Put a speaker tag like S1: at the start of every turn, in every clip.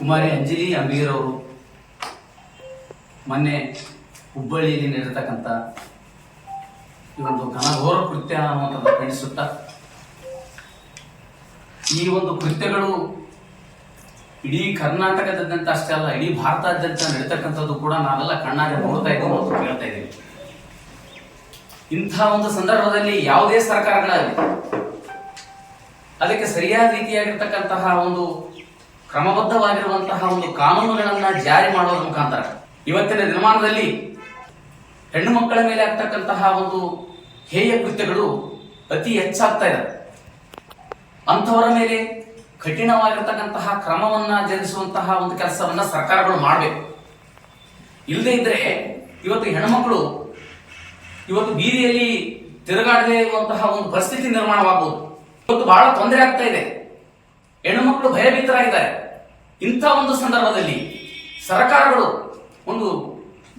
S1: ಕುಮಾರಿ ಅಂಜಲಿ ಅಂಬಿಗರ್ ಅವರು ಮೊನ್ನೆ ಹುಬ್ಬಳ್ಳಿಯಲ್ಲಿ ನಡೆತಕ್ಕಂಥ ಈ ಒಂದು ಘನಘೋರ ಕೃತ್ಯ ಅನ್ನುವಂಥದ್ದು ಖಂಡಿಸುತ್ತಾ. ಈ ಒಂದು ಕೃತ್ಯಗಳು ಇಡೀ ಕರ್ನಾಟಕದಾದ್ಯಂತ ಅಷ್ಟೇ ಅಲ್ಲ, ಇಡೀ ಭಾರತಾದ್ಯಂತ ನಡೀತಕ್ಕಂಥದ್ದು ಕೂಡ ನಾವೆಲ್ಲ ಕಣ್ಣಾರೆ ನೋಡ್ತಾ ಇದ್ದೀವಿ ಅಂತ ಕೇಳ್ತಾ ಇದ್ದೀವಿ. ಇಂಥ ಒಂದು ಸಂದರ್ಭದಲ್ಲಿ ಯಾವುದೇ ಸರ್ಕಾರಗಳಾಗಲಿ, ಅದಕ್ಕೆ ಸರಿಯಾದ ರೀತಿಯಾಗಿರ್ತಕ್ಕಂತಹ ಒಂದು ಕ್ರಮಬದ್ಧವಾಗಿರುವಂತಹ ಒಂದು ಕಾನೂನುಗಳನ್ನ ಜಾರಿ ಮಾಡೋದ್ರ ಮುಖಾಂತರ ಇವತ್ತಿನ ದಿನಮಾನದಲ್ಲಿ ಹೆಣ್ಣು ಮಕ್ಕಳ ಮೇಲೆ ಆಗ್ತಕ್ಕಂತಹ ಒಂದು ಹೇಯ ಕೃತ್ಯಗಳು ಅತಿ ಹೆಚ್ಚಾಗ್ತಾ ಇದೆ. ಅಂಥವರ ಮೇಲೆ ಕಠಿಣವಾಗಿರ್ತಕ್ಕಂತಹ ಕ್ರಮವನ್ನ ಜರಿಸುವಂತಹ ಒಂದು ಕೆಲಸವನ್ನ ಸರ್ಕಾರಗಳು ಮಾಡಬೇಕು. ಇಲ್ಲದೆ ಇದ್ರೆ ಇವತ್ತು ಹೆಣ್ಮಕ್ಳು ಇವತ್ತು ಬೀದಿಯಲ್ಲಿ ತಿರುಗಾಡದೇ ಇರುವಂತಹ ಒಂದು ಪರಿಸ್ಥಿತಿ ನಿರ್ಮಾಣವಾಗಬಹುದು ಇವತ್ತು ಬಹಳ ತೊಂದರೆ ಆಗ್ತಾ ಇದೆ. ಹೆಣ್ಣುಮಕ್ಕಳು ಭಯಭೀತರಾಗಿದ್ದಾರೆ. ಇಂಥ ಒಂದು ಸಂದರ್ಭದಲ್ಲಿ ಸರ್ಕಾರಗಳು ಒಂದು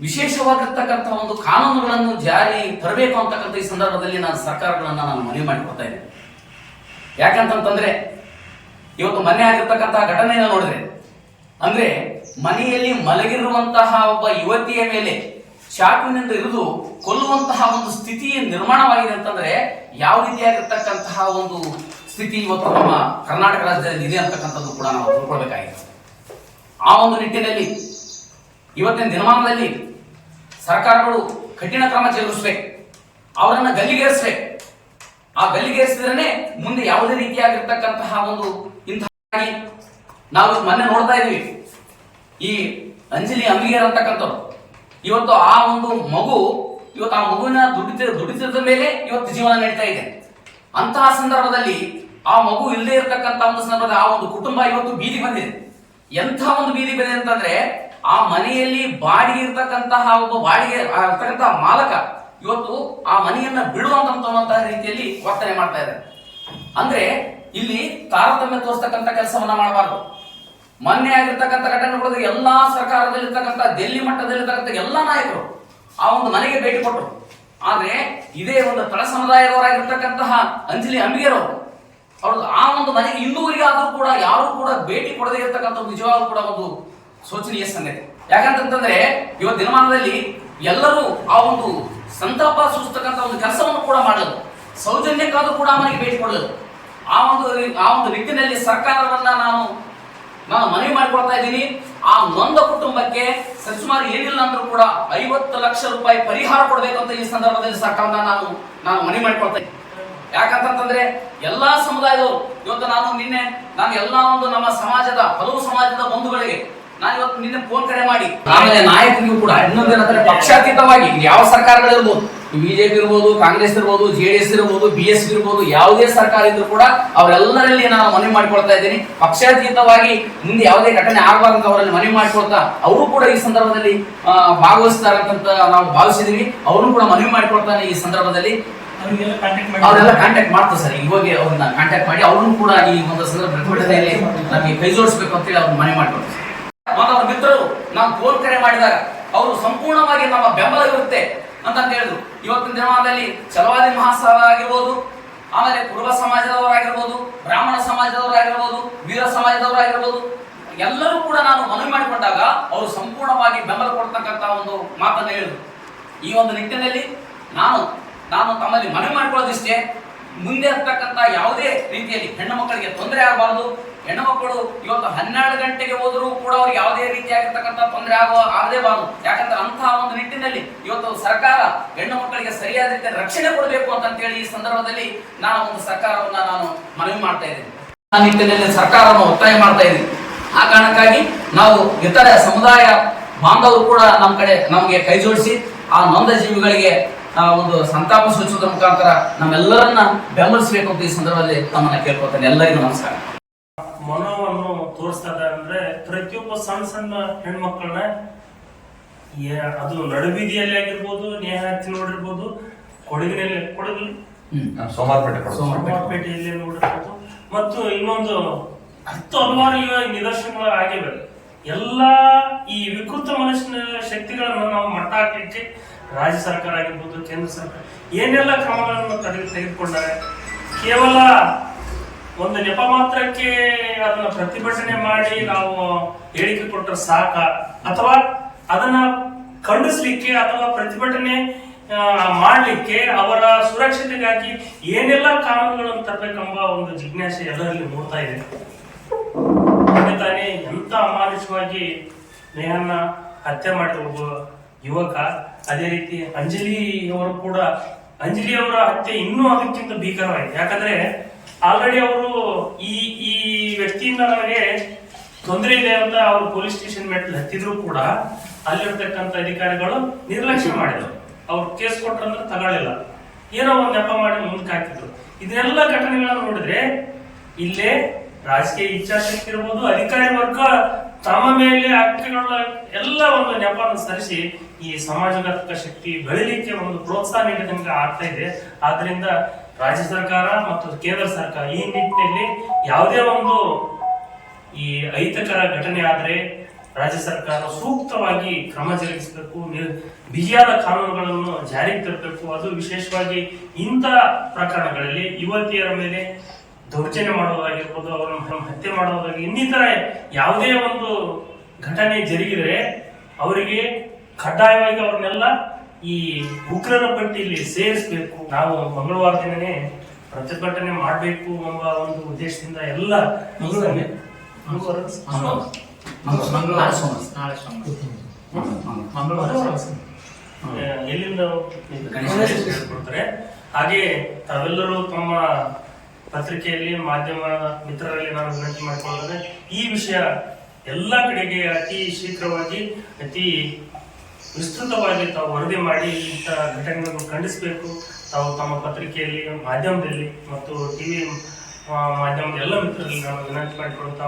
S1: ವಿಶೇಷವಾಗಿರ್ತಕ್ಕಂತಹ ಒಂದು ಕಾನೂನುಗಳನ್ನು ಜಾರಿ ತರಬೇಕು ಅಂತಕ್ಕಂಥ ಈ ಸಂದರ್ಭದಲ್ಲಿ ನಾನು ಸರ್ಕಾರಗಳನ್ನು ನಾನು ಮನವಿ ಮಾಡಿಕೊಡ್ತಾ ಇದ್ದೇನೆ. ಯಾಕಂತಂತಂದ್ರೆ ಇವತ್ತು ಮನೆ ಆಗಿರ್ತಕ್ಕಂತಹ ಘಟನೆಯನ್ನು ನೋಡಿದ್ರೆ, ಅಂದ್ರೆ ಮನೆಯಲ್ಲಿ ಮಲಗಿರುವಂತಹ ಒಬ್ಬ ಯುವತಿಯ ಮೇಲೆ ಚಾಕುವಿನಿಂದ ಇರಿದು ಕೊಲ್ಲುವಂತಹ ಒಂದು ಸ್ಥಿತಿ ನಿರ್ಮಾಣವಾಗಿದೆ ಅಂತಂದ್ರೆ ಯಾವ ರೀತಿಯಾಗಿರ್ತಕ್ಕಂತಹ ಒಂದು ಸ್ಥಿತಿ ಇವತ್ತು ನಮ್ಮ ಕರ್ನಾಟಕ ರಾಜ್ಯದಲ್ಲಿ ಇದೆ ಅಂತಕ್ಕಂಥದ್ದು ಕೂಡ ನಾವು ತಿಳ್ಕೊಳ್ಬೇಕಾಗಿದೆ. ಆ ಒಂದು ನಿಟ್ಟಿನಲ್ಲಿ ಇವತ್ತಿನ ದಿನಮಾನದಲ್ಲಿ ಸರ್ಕಾರಗಳು ಕಠಿಣ ಕ್ರಮ ಜರುಗಿಸ್ಬೇಕು. ಅವರನ್ನ ಗಲ್ಲಿಗೇರಿಸ್ಬೇಕು. ಆ ಗಲ್ಲಿಗೇರಿಸಿದ್ರೆ ಮುಂದೆ ಯಾವುದೇ ರೀತಿಯಾಗಿರ್ತಕ್ಕಂತಹ ಒಂದು ಇಂತಹ ನಾವು ಮೊನ್ನೆ ನೋಡ್ತಾ ಇದೀವಿ ಈ ಅಂಜಲಿ ಅಂಬಿಗೇರ್ ಅಂತಕ್ಕಂಥವ್ರು. ಇವತ್ತು ಆ ಒಂದು ಮಗು, ಇವತ್ತು ಆ ಮಗುವಿನ ದುಡಿತ, ದುಡಿತದ ಮೇಲೆ ಇವತ್ತು ಜೀವನ ನಡೀತಾ ಇದೆ. ಅಂತಹ ಸಂದರ್ಭದಲ್ಲಿ ಆ ಮಗು ಇಲ್ಲದೆ ಇರತಕ್ಕಂತಹ ಒಂದು ಸಂದರ್ಭದಲ್ಲಿ ಆ ಒಂದು ಕುಟುಂಬ ಇವತ್ತು ಬೀದಿ ಬಂದಿದೆ. ಎಂಥ ಒಂದು ಬೀದಿ ಬೆಲೆ ಅಂತಂದ್ರೆ ಆ ಮನೆಯಲ್ಲಿ ಬಾಡಿಗೆ ಇರ್ತಕ್ಕಂತಹ ಒಬ್ಬ ಬಾಡಿಗೆ ಇರ್ತಕ್ಕಂತಹ ಮಾಲಕ ಇವತ್ತು ಆ ಮನೆಯನ್ನ ಬಿಡುವಂತಹ ರೀತಿಯಲ್ಲಿ ವರ್ತನೆ ಮಾಡ್ತಾ ಇದ್ದಾರೆ ಅಂದ್ರೆ ಇಲ್ಲಿ ತಾರತಮ್ಯ ತೋರಿಸ್ತಕ್ಕಂಥ ಕೆಲಸವನ್ನ ಮಾಡಬಾರ್ದು. ಮೊನ್ನೆ ಆಗಿರ್ತಕ್ಕಂಥ ಘಟನೆಗಳು ಎಲ್ಲಾ ಸರ್ಕಾರದಲ್ಲಿ ಇರ್ತಕ್ಕಂಥ ಡೆಲ್ಲಿ ಮಟ್ಟದಲ್ಲಿರ್ತಕ್ಕಂಥ ಎಲ್ಲಾ ನಾಯಕರು ಆ ಒಂದು ಮನೆಗೆ ಭೇಟಿ ಕೊಟ್ಟರು. ಆದ್ರೆ ಇದೇ ಒಂದು ತಳ ಸಮುದಾಯದವರಾಗಿರ್ತಕ್ಕಂತಹ ಅಂಜಲಿ ಅಂಬಿಗೆರವರು ಒಂದು ಮನೆಗೆ ಇಂದುವರೆಗೆ ಆದರೂ ಕೂಡ ಯಾರು ಕೂಡ ಭೇಟಿ ಕೊಡದೇ ಇರತಕ್ಕಂಥ ನಿಜವಾಗ್ಲೂ ಕೂಡ ಒಂದು ಶೋಚನೀಯ ಸಂಗತಿ. ಯಾಕಂತಂದ್ರೆ ಇವತ್ತು ದಿನಮಾನದಲ್ಲಿ ಎಲ್ಲರೂ ಆ ಒಂದು ಸಂತಾಪ ಸೂಚಿಸ್ತಕ್ಕಂಥ ಒಂದು ಕೆಲಸವನ್ನು ಕೂಡ ಮಾಡಲು, ಸೌಜನ್ಯಕ್ಕಾದ್ರೂ ಕೂಡ ಮನೆಗೆ ಭೇಟಿ ಕೊಡಲು, ಆ ಒಂದು ಆ ಒಂದು ನಿಟ್ಟಿನಲ್ಲಿ ಸರ್ಕಾರವನ್ನ ನಾನು ನಾನು ಮನವಿ ಮಾಡಿಕೊಳ್ತಾ ಇದ್ದೀನಿ. ಆ ನೊಂದ ಕುಟುಂಬಕ್ಕೆ ಸರಿಸುಮಾರು ಏನಿಲ್ಲ ಅಂದ್ರೂ ಕೂಡ ಐವತ್ತು ಲಕ್ಷ ರೂಪಾಯಿ ಪರಿಹಾರ ಕೊಡಬೇಕು ಅಂತ ಈ ಸಂದರ್ಭದಲ್ಲಿ ಸರ್ಕಾರನ ನಾನು ನಾನು ಮನವಿ ಮಾಡಿಕೊಳ್ತಾ ಇದ್ದೀನಿ. ಯಾಕಂತಂದ್ರೆ ಎಲ್ಲಾ ಸಮುದಾಯದವರು, ಇವತ್ತು ನಾನು ನಿನ್ನೆ, ನಾನು ಎಲ್ಲಾ ಒಂದು ನಮ್ಮ ಸಮಾಜದ, ಹಲವು ಸಮಾಜದ ಬಂಧುಗಳಿಗೆ ನಾನು ಇವತ್ತು ನಿನ್ನೆ ಫೋನ್ ಕರೆ ಮಾಡಿ. ಆಮೇಲೆ ನಾಯಕರಿಗೂ ಕೂಡ ಇನ್ನೊಂದೇನಂದ್ರೆ ಪಕ್ಷಾತೀತವಾಗಿ ಯಾವ ಸರ್ಕಾರಗಳಿರ್ಬೋದು ಬಿಜೆಪಿ ಇರ್ಬೋದು, ಕಾಂಗ್ರೆಸ್ ಇರ್ಬೋದು ಜೆಡಿಎಸ್ ಇರ್ಬೋದು ಬಿ ಎಸ್ ಇರ್ಬೋದು, ಯಾವುದೇ ಸರ್ಕಾರ ಇದ್ರು ಕೂಡ ಅವರೆಲ್ಲರಲ್ಲಿ ನಾನು ಮನವಿ ಮಾಡಿಕೊಳ್ತಾ ಇದ್ದೀನಿ. ಪಕ್ಷಾತೀತವಾಗಿ ಮುಂದೆ ಯಾವುದೇ ಘಟನೆ ಆಗಬಾರ್ದಂತ ಅವರಲ್ಲಿ ಮನವಿ ಮಾಡಿಕೊಳ್ತಾ, ಅವರು ಕೂಡ ಈ ಸಂದರ್ಭದಲ್ಲಿ ಭಾಗವಹಿಸ್ತಾರಂತ ನಾವು ಭಾವಿಸಿದೀವಿ. ಅವರು ಕೂಡ ಮನವಿ ಮಾಡಿಕೊಳ್ತಾನೆ ಈ ಸಂದರ್ಭದಲ್ಲಿ. ಅವರೆಲ್ಲ ಕಾಂಟ್ಯಾಕ್ಟ್ ಮಾಡ್ತಾರೆ ಸರ್. ಇವಾಗ ಅವ್ರನ್ನ ಕಾಂಟ್ಯಾಕ್ಟ್ ಮಾಡಿ ಅವ್ರನ್ನು ಕೂಡ ಈ ಒಂದು ಸಂದರ್ಭ ಪ್ರತಿಭಟನೆಯಲ್ಲಿ ನಮಗೆ ಕೈ ಜೋಡಿಸ್ಬೇಕು ಅಂತೇಳಿ ಅವ್ರನ್ನ ಮನೆ ಮಾಡ್ಕೊಡ್ತಾರೆ ಮತ್ತು ಅವ್ರ ಮಿತ್ರರು ನಾವು ಫೋನ್ ಕರೆ ಮಾಡಿದಾಗ ಅವರು ಸಂಪೂರ್ಣವಾಗಿ ನಮ್ಮ ಬೆಂಬಲ ಇರುತ್ತೆ ಅಂತ ಹೇಳಿದ್ರು. ಇವತ್ತಿನ ದಿನಮಾನದಲ್ಲಿ ಚಲವಾದಿ ಮಹಾಸಭಾ ಆಗಿರ್ಬೋದು, ಆಮೇಲೆ ಕುರುಬ ಸಮಾಜದವರಾಗಿರ್ಬೋದು ಬ್ರಾಹ್ಮಣ ಸಮಾಜದವರಾಗಿರ್ಬೋದು ವೀರ ಸಮಾಜದವರಾಗಿರ್ಬೋದು ಎಲ್ಲರೂ ಕೂಡ ನಾನು ಮನವಿ ಮಾಡಿಕೊಂಡಾಗ ಅವರು ಸಂಪೂರ್ಣವಾಗಿ ಬೆಂಬಲ ಕೊಡ್ತಕ್ಕಂತ ಒಂದು ಮಾತನ್ನು ಹೇಳಿದ್ರು. ಈ ಒಂದು ನಿಟ್ಟಿನಲ್ಲಿ ನಾನು ನಾನು ತಮ್ಮಲ್ಲಿ ಮನವಿ ಮಾಡ್ಕೊಳ್ಳೋದಿಷ್ಟೇ. ಮುಂದೆ ಆಗ್ತಕ್ಕಂಥ ಯಾವುದೇ ರೀತಿಯಲ್ಲಿ ಹೆಣ್ಣು ಮಕ್ಕಳಿಗೆ ತೊಂದರೆ ಆಗಬಾರದು. ಹೆಣ್ಣು ಮಕ್ಕಳು ಇವತ್ತು ಹನ್ನೆರಡು ಗಂಟೆಗೆ ಹೋದರೂ ಕೂಡ ಅವ್ರಿಗೆ ಯಾವುದೇ ರೀತಿಯಾಗಿರ್ತಕ್ಕಂಥ ತೊಂದರೆ ಆಗುವ ಆಗದೇಬಾರದು ಯಾಕಂದ್ರೆ ಅಂತಹ ಒಂದು ನಿಟ್ಟಿನಲ್ಲಿ ಇವತ್ತು ಸರ್ಕಾರ ಹೆಣ್ಣು ಮಕ್ಕಳಿಗೆ ಸರಿಯಾದ ರೀತಿಯ ರಕ್ಷಣೆ ಕೊಡಬೇಕು ಅಂತೇಳಿ ಈ ಸಂದರ್ಭದಲ್ಲಿ ನಾನು ಒಂದು ಸರ್ಕಾರವನ್ನ ನಾನು ಮನವಿ ಮಾಡ್ತಾ ಇದ್ದೀನಿ. ಆ ನಿಟ್ಟಿನಲ್ಲಿ ಸರ್ಕಾರವನ್ನು ಒತ್ತಾಯ ಮಾಡ್ತಾ ಇದ್ದೀನಿ. ಆ ಕಾರಣಕ್ಕಾಗಿ ನಾವು ಇತರ ಸಮುದಾಯ ಬಾಂಧವರು ಕೂಡ ನಮ್ಮ ಕಡೆ ನಮಗೆ ಕೈ ಜೋಡಿಸಿ ಆ ನೊಂದ ಜೀವಿಗಳಿಗೆ ಒಂದು ಸಂತಾಪ ಸೂಚಿಸುವುದರ ಮುಖಾಂತರ ನಮ್ಮೆಲ್ಲರನ್ನ ಬೆಂಬಲಿಸಬೇಕು ಅಂತ ಈ ಸಂದರ್ಭದಲ್ಲಿ ತಮ್ಮನ್ನ ಕೇಳ್ಕೊಳ್ತೇನೆ. ಎಲ್ಲರಿಗೂ ನಮಸ್ಕಾರ.
S2: ಮನೋವನ್ನು ತೋರಿಸ್ತಾ ಇದ್ದಾರೆ ಅಂದ್ರೆ ಪ್ರತಿಯೊಬ್ಬ ಸಣ್ಣ ಸಣ್ಣ ಹೆಣ್ಮಕ್ಳನ್ನ ಏ- ಅದು ನಡುಬೀದಿಯಲ್ಲಿ ಆಗಿರ್ಬೋದು ನೇಹಾತಿ ನೋಡಿರ್ಬೋದು ಕೊಡಗಿನಲ್ಲಿ ಕೊಡಗು.
S3: ಸೋಮಾರ್ಪೇಟೆ
S2: ಸೋಮಾರ್ಪೇಟೆಯಲ್ಲಿ ನೋಡಿರ್ಬೋದು. ಮತ್ತು ಇನ್ನೊಂದು ಹತ್ತು ಹಲವಾರು ನಿದರ್ಶನಗಳು ಆಗಿವೆ. ಎಲ್ಲ ಈ ವಿಕೃತ ಮನುಷ್ಯನ ಶಕ್ತಿಗಳನ್ನು ನಾವು ಮಟ್ಟ ಹಾಕ್ಲಿಕ್ಕೆ ರಾಜ್ಯ ಸರ್ಕಾರ ಆಗಿರ್ಬೋದು, ಕೇಂದ್ರ ಸರ್ಕಾರ, ಏನೆಲ್ಲ ಕ್ರಮಗಳನ್ನು ತಡೆ, ತೆಗೆದುಕೊಂಡಾರೆ? ಕೇವಲ ಒಂದು ನೆಪ ಮಾತ್ರಕ್ಕೆ ಅದನ್ನ ಪ್ರತಿಭಟನೆ ಮಾಡಿ ನಾವು ಹೇಳಿಕೆ ಕೊಟ್ಟರೆ ಸಾಕ? ಅಥವಾ ಅದನ್ನ ಖಂಡಿಸ್ಲಿಕ್ಕೆ ಅಥವಾ ಪ್ರತಿಭಟನೆ ಮಾಡಲಿಕ್ಕೆ ಅವರ ಸುರಕ್ಷತೆಗಾಗಿ ಏನೆಲ್ಲ ಕಾನೂನುಗಳನ್ನು ತರಬೇಕೆಂಬ ಒಂದು ಜಿಜ್ಞಾಸೆ ಎಲ್ಲರಲ್ಲಿ ನೋಡ್ತಾ ಇದೆ? ತಾನೇ ಎಂತ ಅಮಾನುಷವಾಗಿ ನೇಹನ್ನ ಹತ್ಯೆ ಮಾಡಿದ ಯುವಕ ಅದೇ ರೀತಿ ಅಂಜಲಿ ಅವರು ಕೂಡ, ಅಂಜಲಿ ಅವರ ಹತ್ಯೆ ಇನ್ನೂ ಅದಕ್ಕಿಂತ ಭೀಕರವಾಗಿದೆ. ಯಾಕಂದ್ರೆ ಆಲ್ರೆಡಿ ಅವರು ಈ ಈ ವ್ಯಕ್ತಿಯಿಂದ ನಮಗೆ ತೊಂದರೆ ಇದೆ ಅಂತ ಅವರು ಪೊಲೀಸ್ ಸ್ಟೇಷನ್ ಮೆಟ್ಲು ಹತ್ತಿದ್ರು ಕೂಡ ಅಲ್ಲಿರ್ತಕ್ಕಂಥ ಅಧಿಕಾರಿಗಳು ನಿರ್ಲಕ್ಷ್ಯ ಮಾಡಿದ್ರು. ಅವ್ರು ಕೇಸ್ ಕೊಟ್ಟರಂದ್ರೆ ತಗೊಳ್ಳಿಲ್ಲ. ಏನೋ ಒಂದು ನೆಪ ಮಾಡಿ ಮುಂದಕ್ಕೆ ಹಾಕಿದ್ರು. ಇದನ್ನೆಲ್ಲ ಘಟನೆಗಳನ್ನ ನೋಡಿದ್ರೆ ಇಲ್ಲೇ ರಾಜಕೀಯ ಇಚ್ಛಾಶಕ್ತಿ ಇರ್ಬೋದು, ಅಧಿಕಾರಿ ವರ್ಗ ತಮ್ಮ ಮೇಲೆ ಅಕ್ಕಿಗಳ ಎಲ್ಲ ಒಂದು ನೆಪವನ್ನು ಸರಿಸಿ ಈ ಸಮಾಜಘಾತಕ ಶಕ್ತಿ ಬೆಳಿಲಿಕ್ಕೆ ಒಂದು ಪ್ರೋತ್ಸಾಹ ನೀಡಿದಂಗೆ ಆಗ್ತಾ ಇದೆ. ಆದ್ರಿಂದ ರಾಜ್ಯ ಸರ್ಕಾರ ಮತ್ತು ಕೇಂದ್ರ ಸರ್ಕಾರ ಈ ನಿಟ್ಟಿನಲ್ಲಿ ಯಾವುದೇ ಒಂದು ಈ ಅಹಿತಕರ ಘಟನೆ ಆದ್ರೆ ರಾಜ್ಯ ಸರ್ಕಾರ ಸೂಕ್ತವಾಗಿ ಕ್ರಮ ಜರುಗಿಸಬೇಕು ಬಿಗಿಯಾದ ಕಾನೂನುಗಳನ್ನು ಜಾರಿಗೆ ತರಬೇಕು. ಅದು ವಿಶೇಷವಾಗಿ ಇಂಥ ಪ್ರಕರಣಗಳಲ್ಲಿ ಯುವತಿಯರ ಮೇಲೆ ದೌರ್ಜನ್ಯ ಮಾಡೋದಾಗಿರ್ಬೋದು ಅವರನ್ನು ಹತ್ಯೆ ಮಾಡೋದಾಗಿ ಇನ್ನಿತರ ಯಾವುದೇ ಒಂದು ಘಟನೆ ಜರುಗಿದರೆ ಅವರಿಗೆ ಕಡ್ಡಾಯವಾಗಿ ಅವ್ರನ್ನೆಲ್ಲ ಈ ಉಗ್ರರ ಪಟ್ಟಿಯಲ್ಲಿ ಸೇರಿಸಬೇಕು. ನಾವು ಮಂಗಳವಾರ ದಿನನೇ ಪ್ರತಿಭಟನೆ ಮಾಡಬೇಕು ಎಂಬ ಒಂದು ಉದ್ದೇಶದಿಂದ ಎಲ್ಲ ಎಲ್ಲಿಂದ ಕೊಡ್ತಾರೆ ಹಾಗೆ ತಾವೆಲ್ಲರೂ ತಮ್ಮ ಪತ್ರಿಕೆಯಲ್ಲಿ, ಮಾಧ್ಯಮ ಮಿತ್ರರಲ್ಲಿ ನಾನು ವಿನಂತಿ ಮಾಡಿಕೊಂಡ್ರೆ ಈ ವಿಷಯ ಎಲ್ಲ ಕಡೆಗೆ ಅತಿ ಶೀಘ್ರವಾಗಿ, ಅತಿ ವಿಸ್ತೃತವಾಗಿ ತಾವು ವರದಿ ಮಾಡಿ ಇಂಥ ಘಟನೆಗಳನ್ನು ಖಂಡಿಸಬೇಕು. ತಾವು ತಮ್ಮ ಪತ್ರಿಕೆಯಲ್ಲಿ, ಮಾಧ್ಯಮದಲ್ಲಿ ಮತ್ತು ಟಿವಿ ಮಾಧ್ಯಮದ ಎಲ್ಲ ಮಿತ್ರರಲ್ಲಿ ನಾನು ವಿನಂತಿ ಮಾಡಿಕೊಳ್ಳುತ್ತಾ